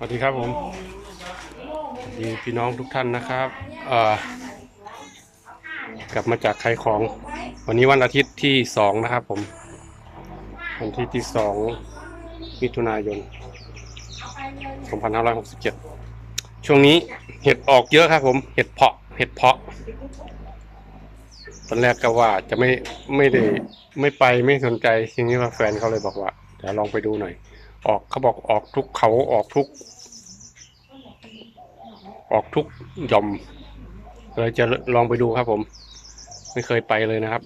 สวัสดีครับผมดีพี่น้องทุกท่านนะครับกลับมาจากขายของ วันนี้วันอาทิตย์ที่สองนะครับผม วันที่ที่สองมิถุนายน 2567 ช่วงนี้เห็ดออกเยอะครับผม เห็ดเพาะ เห็ดเพาะ ตอนแรกก็ว่าจะไม่ไม่ได้ไม่ไปไม่สนใจทีนี้ว่าแฟนเขาเลยบอกว่าเดี๋ยวลองไปดูหน่อย ออกเขาบอกออกทุกเขาออกทุก ออกทุกหย่อมเลยจะลองไปดูครับผม ไม่เคยไปเลยนะครับ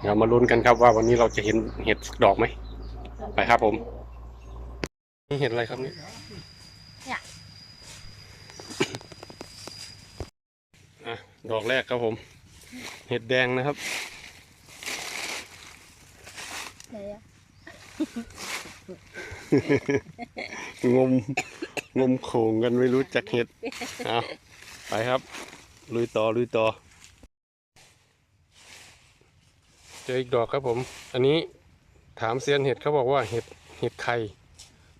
เดี๋ยวมาลุ้นกันครับว่าวันนี้เราจะเห็นเห็ดสักดอกไหม ไปครับผมนี่เห็ดอะไรครับนี่เนี่ยอะดอกแรกครับผม เห็ดแดงนะครับไหนอะ งมงมโขงกันไม่รู้จักเห็ดเอาไปครับลุยต่อลุยต่อ เจออีกดอกครับผม อันนี้ถามเซียนเห็ดเขาบอกว่าเห็ดเห็ดไข่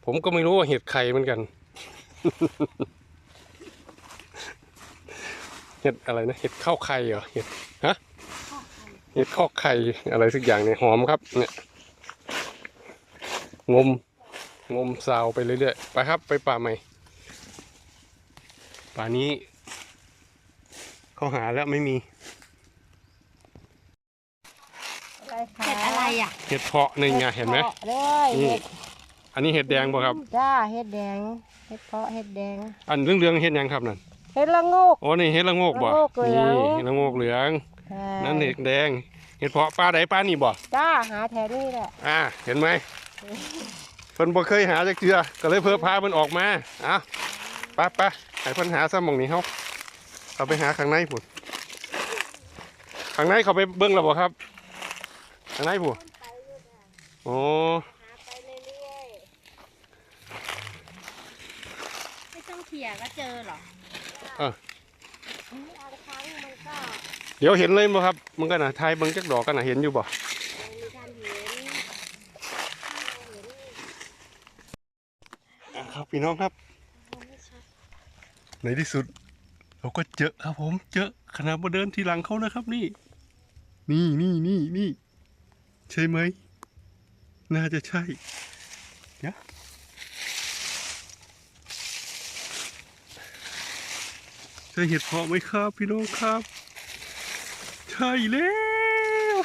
ผมก็ไม่รู้ว่าเห็ดไข่เหมือนกัน เห็ดอะไรนะ เห็ดข้าวไข่เหรอ เห็ดฮะ เห็ดข้าวไข่อะไรสักอย่างเนี่ยหอมครับเนี่ย งม งมซาวไปเรื่อยๆ ไปครับไปป่าใหม่ ป่านี้เขาหาแล้วไม่มีอะไรคะเห็ดอะไรอะเห็ดเพาะนี่ไงเห็นไหมพาะเลยนี่เห็ดอันนี้เห็ดแดงป่ะครับ จ้าเห็ดแดงเห็ดเพาะเห็ดแดงอันเรื่องเรื่องๆเห็ดหยังครับนั่นเห็ดละโงก โอ้นี่เห็ดละโงกบ่ละโงกเหลืนี่อง เห็ดละโงกเหลืองใช่นั่นเห็ดแดง เห็ดเพาะปลาใดปลานี่บ่จ้าหาแถวนี้แหละอ่าเห็นไหม เพิ่นบ่เคยหาจักเทื่อก็เลยเพิ่อพาเพิ่นออกมาเอ้าไปไปให้เพิ่นหาซะหม่องนี้เฮาเอาไปหาข้างในพุ่นข้างในเขาไปเบิ่งแล้วบ่ครับข้างในพุ่นโอ้หาไปเรื่อยๆไม่ต้องเขี่ยก็เจอหรอเออบางครั้งมันก็เดี๋ยวเห็นเลยบ่ครับ มันก็น่ะทายเบิ่งจักดอกกันน่ะเห็นอยู่บ่ มีการเห็น อะครับ พี่น้องครับ ในที่สุด เราก็เจอครับผม เจอขนาดมาเดินทีหลังเขานะครับ นี่ นี่นี่นี่นี่ใช่ไหมน่าจะใช่เดี๋ยวใช่เห็ดเพาะไหมครับ พี่น้องครับ ใช่แล้ว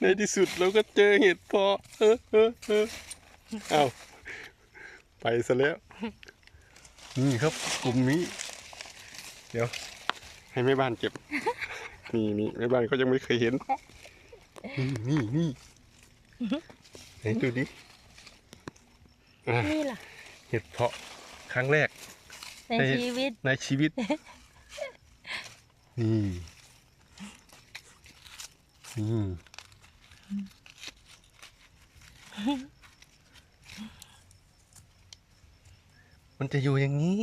ในที่สุดเราก็เจอเห็ดเพาะเออเออเออเอา ไปซะแล้ว นี่ครับกลุ่มนี้ เดี๋ยว ให้แม่บ้านเก็บ นี่นี่แม่บ้านเขายังไม่เคยเห็น นี่นี่นี่ไหนดูดิอะนี่ล่ะ เห็ดเพาะครั้งแรก ในชีวิต ในชีวิต นี่นี่ มันจะอยู่อย่างนี้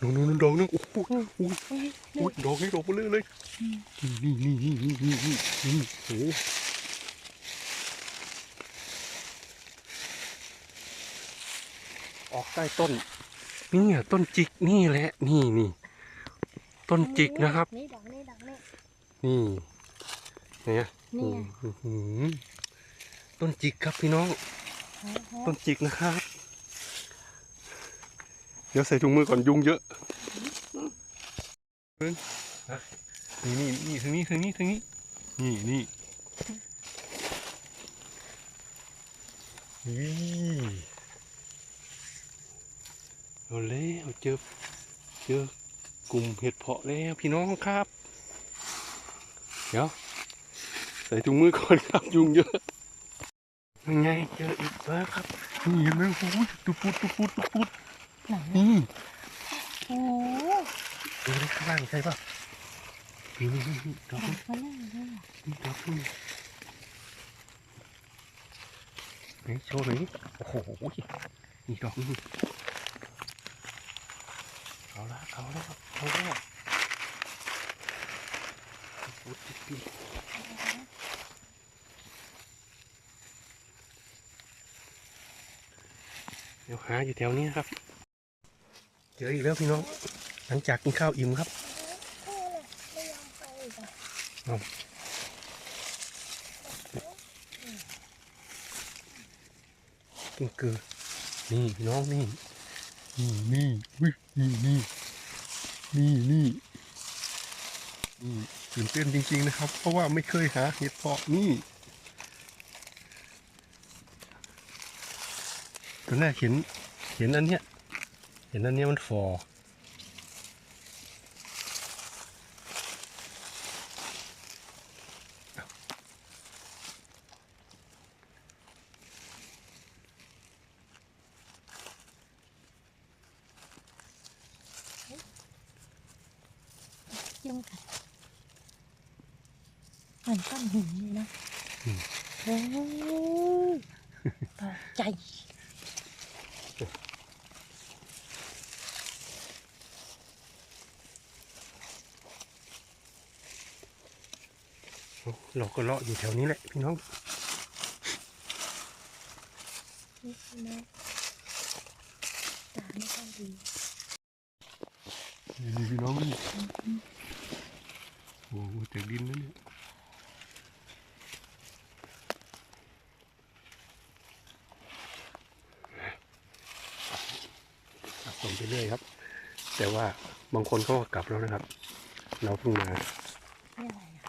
นู่นนู่นดอกนึงโอ้โหโอ้โหโอ้โหดอกนี้ดอกเบลอเลยนี่นี่นี่นี่นี่นี่นี่โอ้โหออกใต้ต้นนี่อะต้นจิกนี่แหละนี่นี่ต้นจิกนะครับ นี่ดอกนี่ดอกนี่นี่เนี่ยนี่ไงอื้อหือต้นจิกครับพี่น้อง ต้นจิกนะครับ เดี๋ยวใส่ถุงมือก่อนยุงเยอะนี่นี่นี่ทางนี้ทางนี้ทางนี้ นี่นี่นี่เอาแล้วเจอเจอกลุ่มเห็ดเพาะแล้วพี่น้องครับ เดี๋ยว ใส่ถุงมือก่อนครับยุงเยอะยังไงเจออีกแล้วครับนี่เห็นไหมโอ้ยตุปุดตุปุดตุปุด ไหนนี่โอ้ดูดิข้างล่างใช่ป่ะนี่นี่นี่นี่ดอกนี้เขานั่งด้วยนี่ดอกนี้ไหนโชว์หน่อยนี่โอ้โหนี่ดอกนี้เอาละเอาแล้วเอาแล้วโอ้ติดปีดี๋ยวหาอยู่แถวนี้นะครับเจออีกแล้วพี่น้อง หลังจากกินข้าวอิ่มครับกอะกิ้งกือ นี่พี่น้องนี่ นี่นี่วินี่นี่นี่นี่นี่ตื่นเต้นจริง ๆ นะครับ เพราะว่าไม่เคยหาเห็ดเพาะนี่ตอนแรกเห็นเห็นอันเนี้ย เห็นอันเนี้ยมันฟอยุ่งกันเหมือนก้อนหินเลยนะโอ้ยตกใจ เราก็เลาะอยู่แถวนี้แหละพี่น้องนี่นะตาไม่ค่อยดีนี่พี่น้องนี่โอ้โหจากดินนะเนี่ยสะสมไปเรื่อยครับ แต่ว่าบางคนเขาก็กลับแล้วนะครับ เราเพิ่งมา นี่อะไรอะ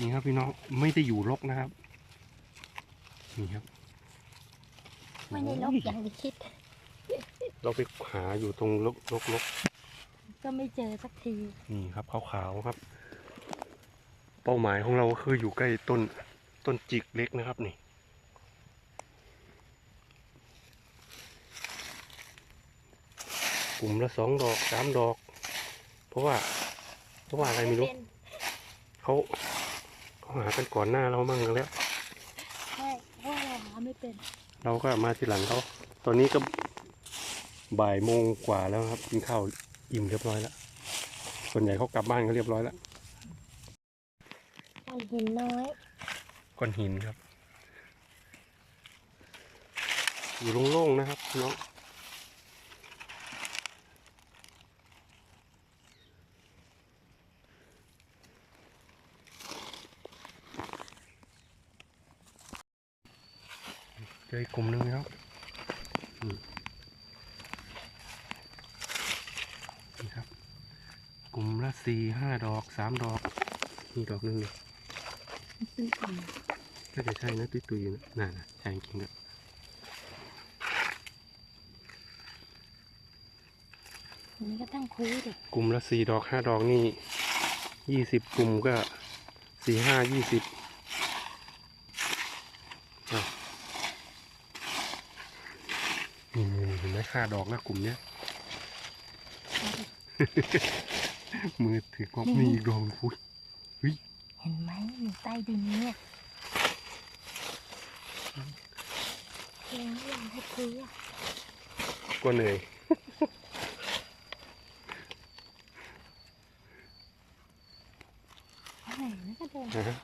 นี่ครับพี่น้องไม่ได้อยู่รกนะครับ นี่ครับไม่ได้ลบอย่างที่คิด เราไปหาอยู่ตรงรกรกรกก็ไม่เจอสักที นี่ครับขาวๆครับ เป้าหมายของเราก็คืออยู่ใกล้ต้นต้นจิกเล็กนะครับนี่กลุ่มละสองดอกสามดอก เพราะว่า เพราะว่าอะไรไม่รู้เป็นเขาเขา หากันก่อนหน้าเรามั่งกันแล้วใช่เพราะว่าเราหาไม่เป็น เราก็มาทีหลังเขาตอนนี้ก็บ่ายโมงกว่าแล้วครับกินข้าวอิ่มเรียบร้อยแล้วส่วนใหญ่เขากลับบ้านกันเรียบร้อยแล้วก้อนหินน้อยก้อนหินครับ อยู่โล่งๆนะครับพี่น้อง เจออีกกลุ่มหนึ่งแล้วอืมนี่ครับ กลุ่มละสี่ห้าดอกสามดอกนี่ดอกหนึงนี่ซื้อก่อนน่าจะใช่นะตุยตุยๆนะน่าใช่จริงๆนะอันนี้ก็ตั้งคุยดิกลุ่มละสี่ดอกห้าดอกนี่ยี่สิบกลุ่มก็สี่ห้ายี่สิบอ้าวนี่นี่นี่เห็นไหมห้าดอกนะกลุ่มเนี้ย มือถือกล้องนี่อีกดอกคุยเห็นไหมอยู่ใต้ดินเนี่ยแล้วอยากให้คุยอะก็เหนื่อยไหนนะก็เดินนะฮะ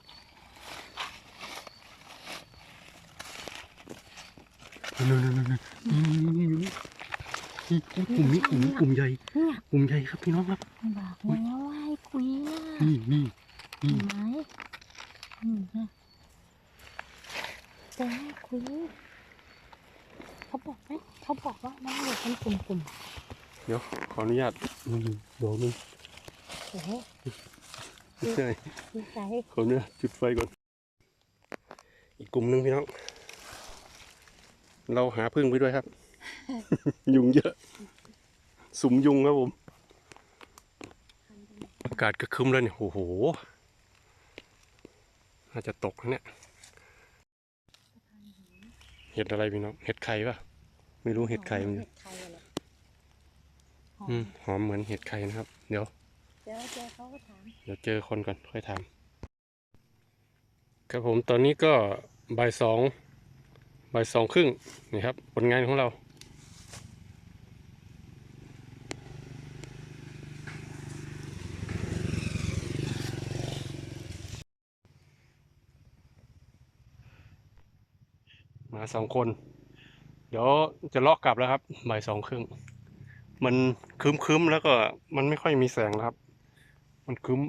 นู่นนู่นนู่นนู่นนี่นี่นี่นี่นี่ กลุ่มนี้กลุ่มนี้กลุ่มใหญ่กลุ่มใหญ่ครับพี่น้องครับบอกแล้วว่าให้คุยนะนี่นี่นี่ไหมจะให้คุยเขาบอกไหมเขาบอกว่ามันอยู่เป็นกลุ่มกลุ่มเดี๋ยวขออนุญาตดอกหนึงโอ้โหไม่ใช่ขออนุญาตจุดไฟก่อน อีกกลุ่มหนึ่งพี่น้อง เราหาพึ่งไปด้วยครับ ยุงเยอะ สุมยุงครับผม อากาศก็ครึ้มแล้วเนี่ยโอ้โห น่าจะตกนะเนี่ย เห็ดอะไรพี่น้อง เห็ดไข่ปะไม่รู้เห็ดไข่มันเห็ดไข่อะไรหอมอืมหอมเหมือนเห็ดไข่นะครับ เดี๋ยว เดี๋ยวเจอเขาก็ถาม เดี๋ยวเจอคนก่อนค่อยถาม ครับผมตอนนี้ก็บ่ายสองบ่ายสองครึ่งนี่ครับ ผลงานของเรา สองคน เดี๋ยวจะเลาะกลับแล้วครับบ่ายสองครึ่งมันครึ้มๆแล้วก็มันไม่ค่อยมีแสงครับ มันครึ้ม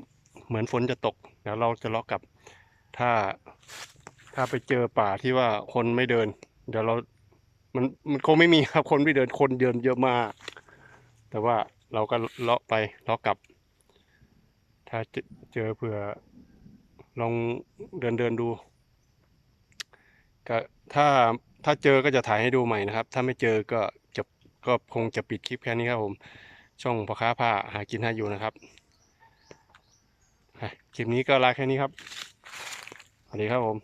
เหมือนฝนจะตก เดี๋ยวเราจะเลาะกลับ ถ้า ถ้าไปเจอป่าที่ว่าคนไม่เดิน เดี๋ยวเรา มันมันคงไม่มีครับคนไม่เดินคนเดินเยอะมาก แต่ว่าเราก็เลาะไปเลาะกลับ ถ้าเจเจอเผื่อลองเดินเดินดู ก็ถ้าถ้าเจอก็จะถ่ายให้ดูใหม่นะครับ ถ้าไม่เจอก็จะก็คงจะปิดคลิปแค่นี้ครับผม ช่องพ่อค้าผ้าหากินหาอยู่นะครับคลิปนี้ก็ลาแค่นี้ครับสวัสดีครับผม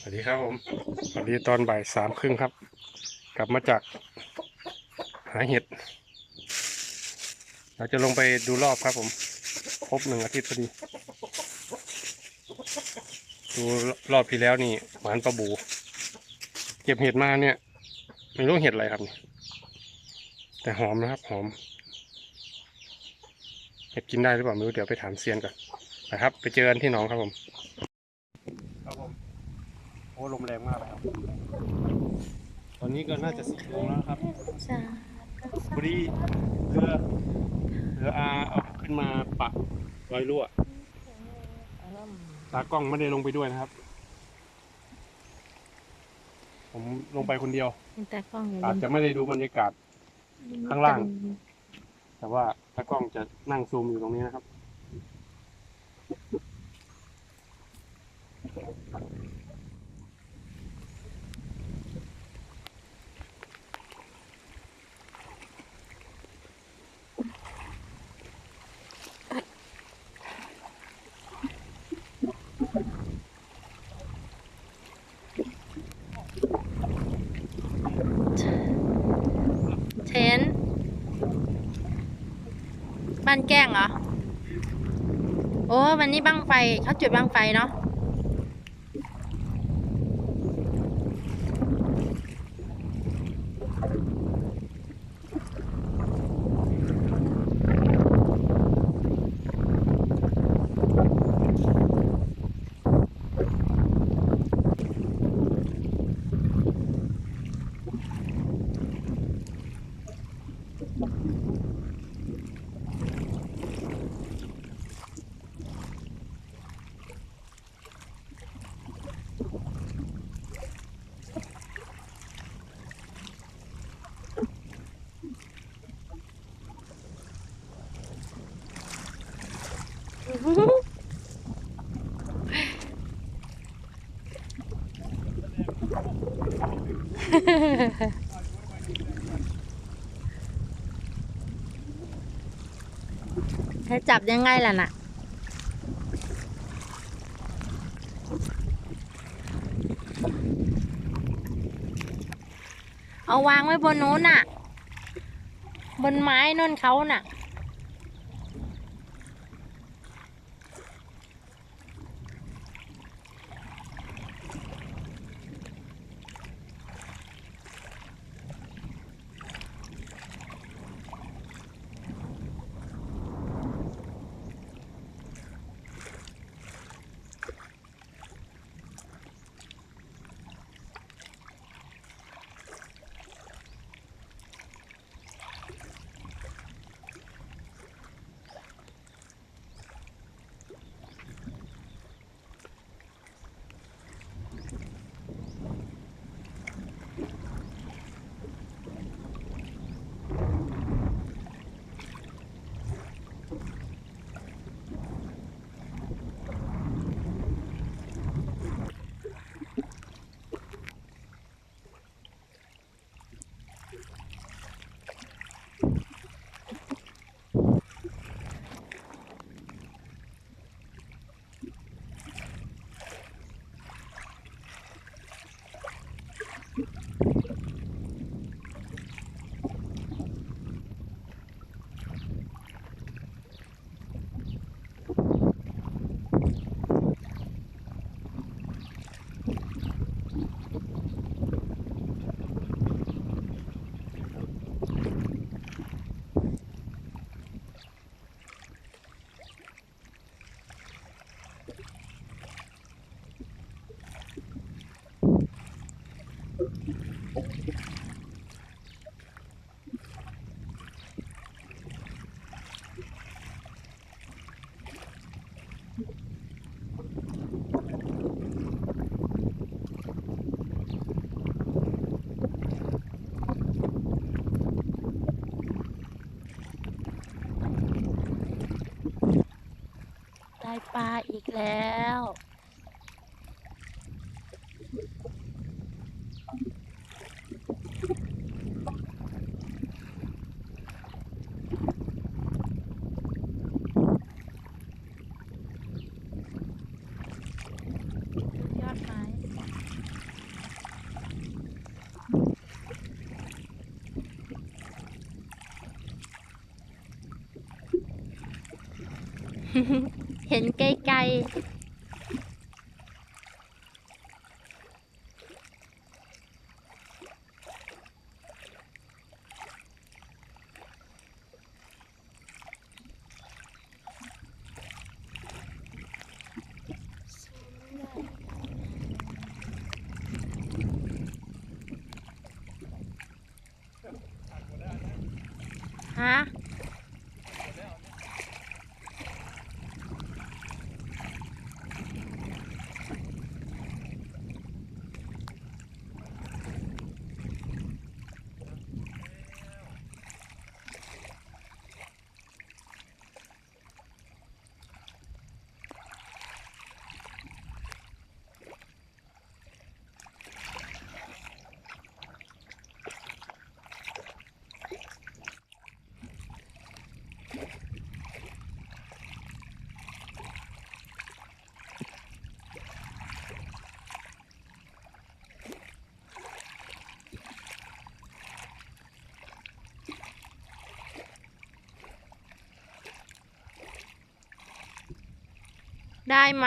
สวัสดีครับผมสวัสดีตอนบ่ายสามครึ่งครับ กลับมาจากหาเห็ด เราจะลงไปดูรอบครับผม ครบหนึ่งอาทิตย์พอดี ดูรอบที่แล้วนี่หวานปลาบู เก็บเห็ดมาเนี่ย ไม่รู้เห็ดอะไรครับเนี่ยแต่หอมนะครับหอม เห็ดกินได้หรือเปล่าไม่รู้เดี๋ยวไปถามเซียนก่อนนะครับ ไปเจอกันที่หนองครับผม ครับผม โอ้ลมแรงมากเลยครับ ตอนนี้ก็น่าจะสี่โมงแล้วนะครับ จ้า พอดีเรือเรืออาเอาขึ้นมาปะรอยรั่วตากล้องไม่ได้ลงไปด้วยนะครับ ผมลงไปคนเดียว แต่กล้องอย่าอาจลืมจะไม่ได้ดูบรรยากาศข้างล่าง แต่ว่าตากล้องจะนั่งซูมอยู่ตรงนี้นะครับ เชน บ้านแก้งเหรอ โอ้วันนี้บังไฟเขาจุดบังไฟเนาะ จะจับยังไงล่ะน่ะ เอาวางไว้บนนู้นน่ะ บนไม้นั่นเขาน่ะ แล้ว ยอดไม้ เห็นไกลๆ ฮะ ได้ไหม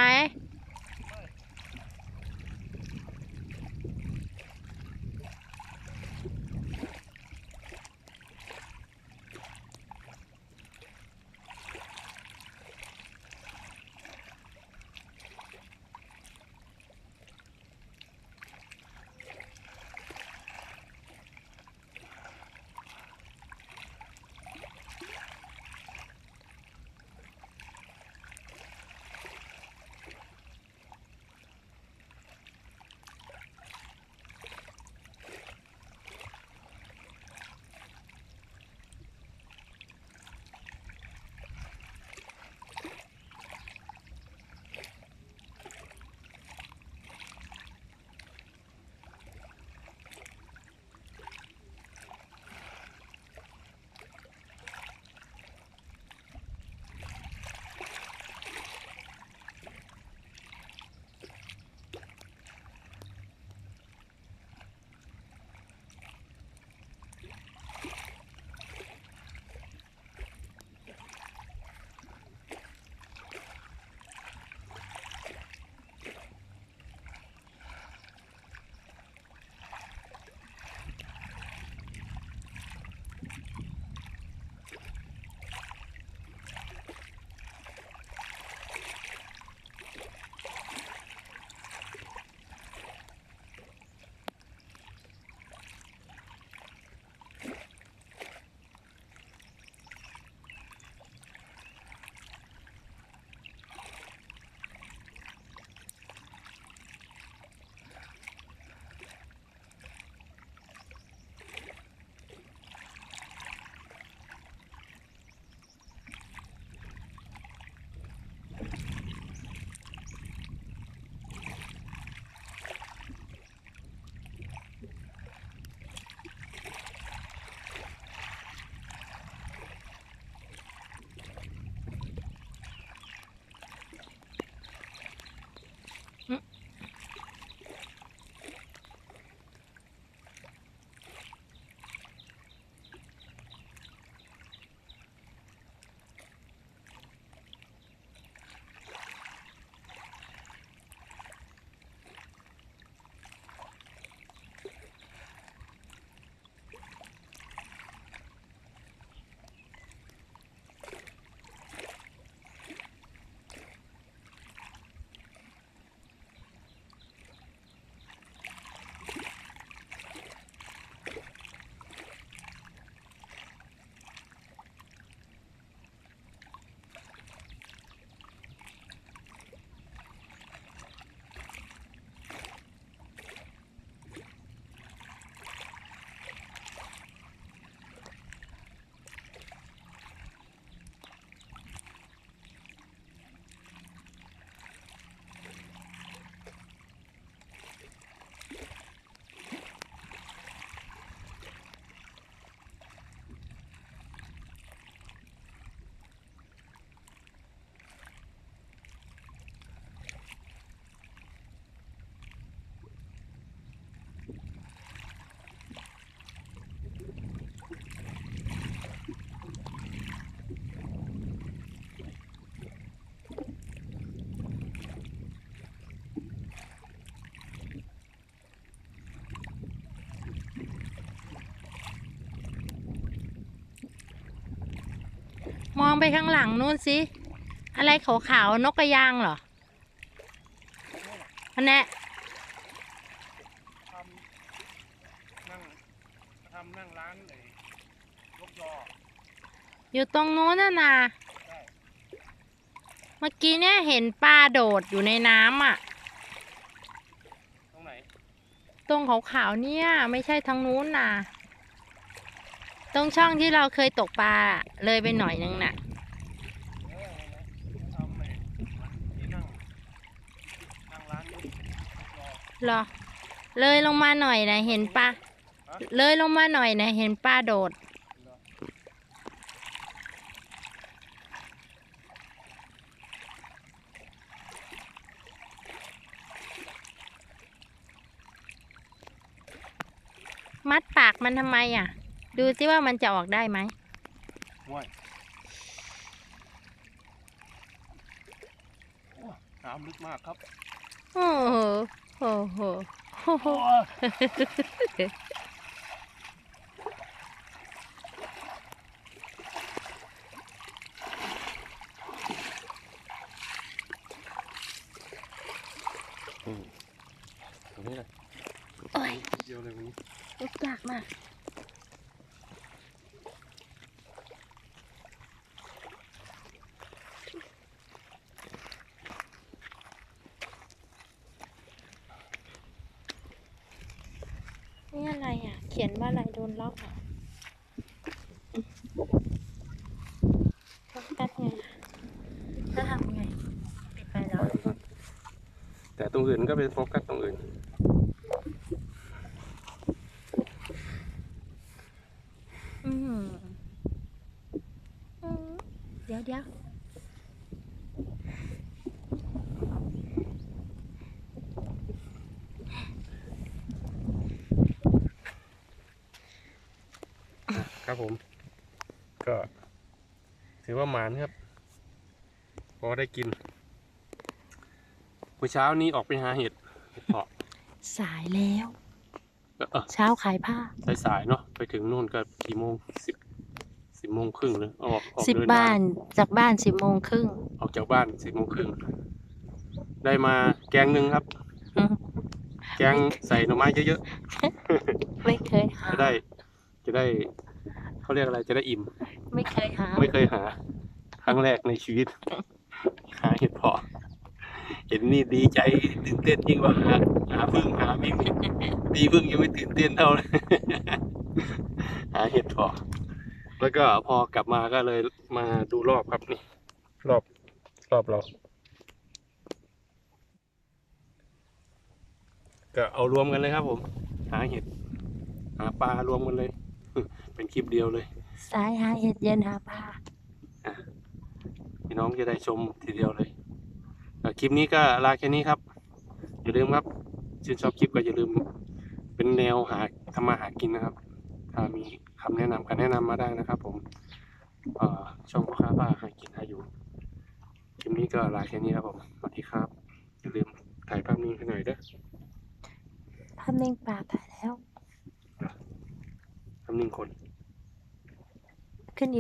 ไปข้างหลังนู่นสิ อะไรขาวๆนกกระยางเหรออันแน่ทำนั่งทำนั่งร้านไอ้ยกยออยู่ตรงนู้นน่ะนะเมื่อกี้เนี่ยเห็นปลาโดดอยู่ในน้ำอะ ตรงไหน ตรงขาวๆเนี่ย ไม่ใช่ทางนู้นนะตรงช่องที่เราเคยตกปลาอะเลยไปหน่อยนึงน่ะ เออทำไอ้ที่นั่งนั่งร้านยกยอ เหรอ เลยลงมาหน่อยนะเห็นปลาฮะเลยลงมาหน่อยนะเห็นปลาโดด มัดปากมันทำไมอะ ดูสิว่ามันจะออกได้ไหมห้วยโอ้น้ำลึกมากครับ โอ้ โหโอ้โหโอ้โหตรงนี้เลยโอ้ยเดียวเลยวันนี้ยกยากมาก นี่อะไร อะเขียนว่าอะไรโดนล็อกอะล็อกกัดไงแล้วทำไงปิดไปแล้วแต่ตรงอื่นก็เป็นโฟกัสตรงอื่น อืมอืมเดี๋ยวเดี๋ยว ผม ก็ถือว่าหมานครับ พอได้กินเมื่อเช้านี้ออกไปหาเห็ดเห็ดเพาะสายแล้ว เออเช้าขายผ้าสายๆเนาะไปถึงนู่นก็กี่โมงสิบสิบโมงครึ่งเลยออกออกสิบเดินบ้าทางนจากบ้านสิบโมงครึ่งออกจากบ้านสิบโมงครึ่งได้มาแกงหนึ่งครับ อืมแกงใส่หน่อไม้เยอะไม่เคยหาๆจะได้ จะได้ เขาเรียกอะไรจะได้อิ่ม ไม่เคยหา ไม่เคยหา ครั้งแรกในชีวิต หาเห็ดเพาะเห็นนี่ดีใจตื่นเต้นยิ่งกว่าหาหาพึ่งหามิ่งดีพึ่งยังไม่ตื่นเต้นเท่าเลยหาเห็ดเพาะแล้วก็พอกลับมาก็เลยมาดูรอบครับนี่ รอบรอบเราก็เอารวมกันเลยครับผม หาเห็ด หาปลารวมกันเลย เป็นคลิปเดียวเลย สายหาเห็ดเย็นหาผ้าพี่น้องจะได้ชมทีเดียวเลยเอ่อคลิปนี้ก็ลาแค่นี้ครับ อย่าลืมครับชื่นชอบคลิปก็อย่าลืม เป็นแนวหาทำมาหากินนะครับ ถ้ามีคำแนะนำก็แนะนำมาได้นะครับ ผมเอ่อช่องพ่อค้าป้าหากินหาอยู่คลิปนี้ก็ลาแค่นี้ครับผมสวัสดีครับ อย่าลืมถ่ายภาพนิ่งให้หน่อยเด้อภาพนิ่งปลาถ่ายแล้วภาพนิ่งคน ขึ้น